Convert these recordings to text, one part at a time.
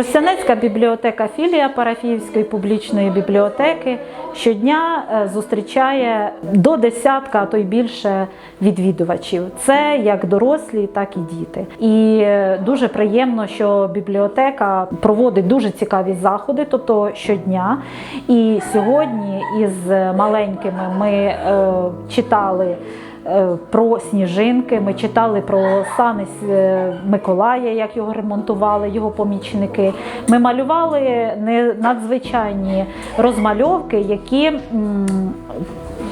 Тростянецька бібліотека філія Парафіївської публічної бібліотеки щодня е, зустрічає до десятка, а то й більше відвідувачів. Це як дорослі, так і діти. І е, дуже приємно, що бібліотека проводить дуже цікаві заходи, тобто щодня. І сьогодні із маленькими ми е, читали. Е, Про сніжинки ми читали про сани е, Миколая, як його ремонтували, його помічники. Ми малювали не- надзвичайні розмальовки, які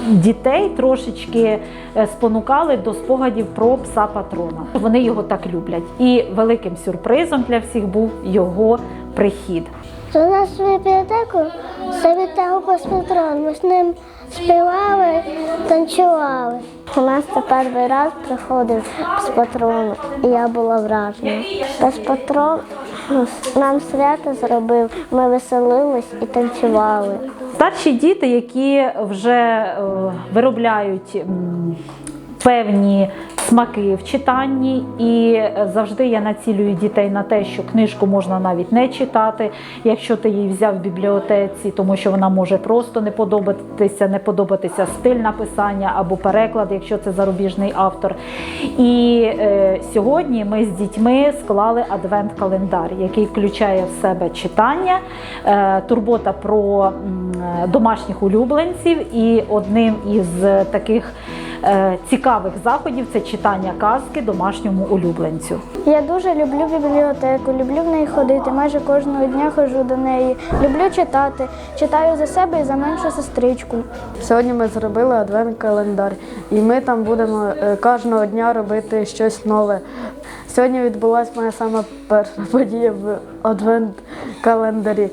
дітей трошечки е, спонукали до спогадів про пса патрона. Вони його так люблять. І великим сюрпризом для всіх був його прихід. До нас в бібліотеку завітав патрон. Ми з ним співали, танцювали. У нас це перший раз приходив з патрону, і я була вражена. Без патрон нам свято зробив, ми веселились і танцювали. Старші діти, які вже е, виробляють певні смаки в читанні, і е, завжди я націлюю дітей на те, що книжку можна навіть не читати, якщо ти її взяв в бібліотеці, тому що вона може просто не подобатися, не подобатися стиль написання або переклад, якщо це зарубіжний автор. І е, сьогодні ми з дітьми склали адвент-календар, який включає в себе читання, е, турбота про м, домашніх улюбленців. І одним із е, таких е, цікавих заходів це читання казки домашньому улюбленцю. Я дуже люблю бібліотеку, люблю в неї ходити. Майже кожного дня ходжу до неї. Люблю читати. Читаю за себе і за меншу сестричку. Сьогодні ми зробили адвент-календар, і ми там будемо е, кожного дня робити щось нове. Сьогодні відбулася моя сама перша подія в адвент-календарі. Е,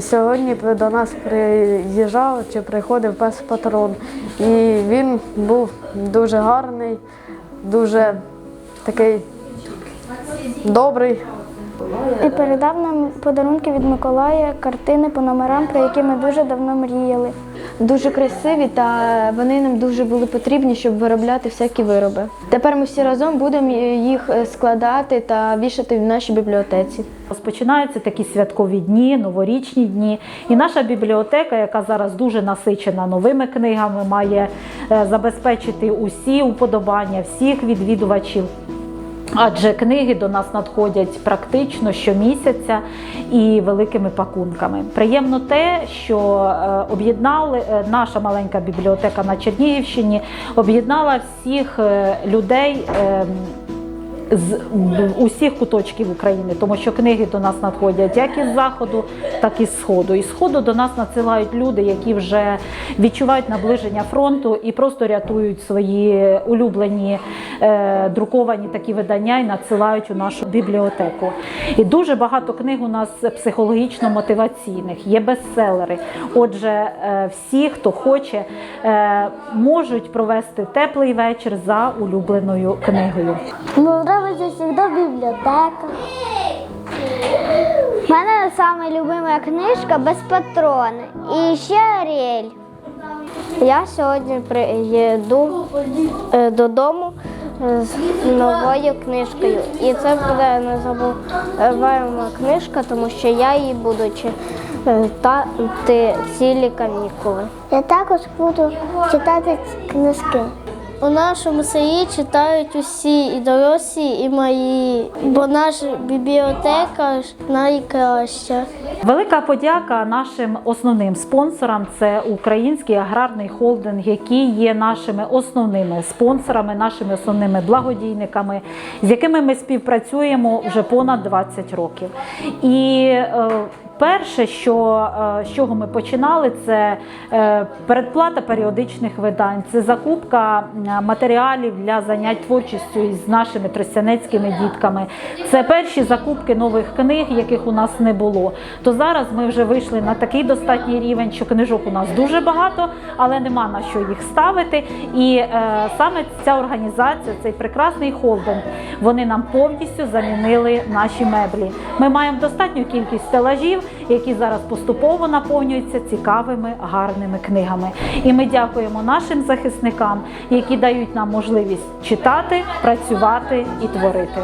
Сьогодні до нас приїжджав чи приходив пес патрон. І він був дуже гарний, дуже такий добрий. І передав нам подарунки від Миколая, картини по номерам, про які ми дуже давно мріяли. дуже красиві та вони нам дуже були потрібні, щоб виробляти всякі вироби. Тепер ми всі разом будемо їх е, складати та вішати в нашій бібліотеці. Розпочинаються такі святкові дні, новорічні дні. І наша бібліотека, яка зараз дуже насичена новими книгами, має е, забезпечити усі уподобання всіх відвідувачів. Адже книги до нас надходять практично щомісяця і великими пакунками. Приємно те, що е, об'єднали е, наша маленька бібліотека на Чернігівщині, об'єднала всіх е, людей. З усіх куточків України, тому що книги до нас надходять як із заходу, так і з сходу. Із сходу до нас надсилають люди, які вже відчувають наближення фронту і просто рятують свої улюблені е, друковані такі видання і надсилають у нашу бібліотеку. І дуже багато книг у нас психологічно-мотиваційних, є бестселери. Отже, е, всі, хто хоче, е, можуть провести теплий вечір за улюбленою книгою. Подобається завжди бібліотека. У мене саме любима книжка без патрони. І ще Аріель. Я сьогодні приїду е, додому з новою книжкою. І це буде незабуваема книжка, тому що я її буду читати цілі канікули. Я також буду читати книжки. У нашому селі читають усі і дорослі, і малі, бо наша бібліотека найкраща. Велика подяка нашим основним спонсорам. Це український аграрний холдинг, який є нашими основними спонсорами, нашими основними благодійниками, з якими ми співпрацюємо вже понад 20 років. І е, Перше, що е, з чого ми починали, це е, передплата періодичних видань, це закупка матеріалів для занять творчістю із нашими тростянецькими дітками. Це перші закупки нових книг, яких у нас не було. То зараз ми вже вийшли на такий достатній рівень, що книжок у нас дуже багато, але нема на що їх ставити. І е, саме ця організація, цей прекрасний холдинг, вони нам повністю замінили наші меблі. Ми маємо достатню кількість стелажів, які зараз поступово наповнюються цікавими гарними книгами. І ми дякуємо нашим захисникам, які дають нам можливість читати, працювати і творити.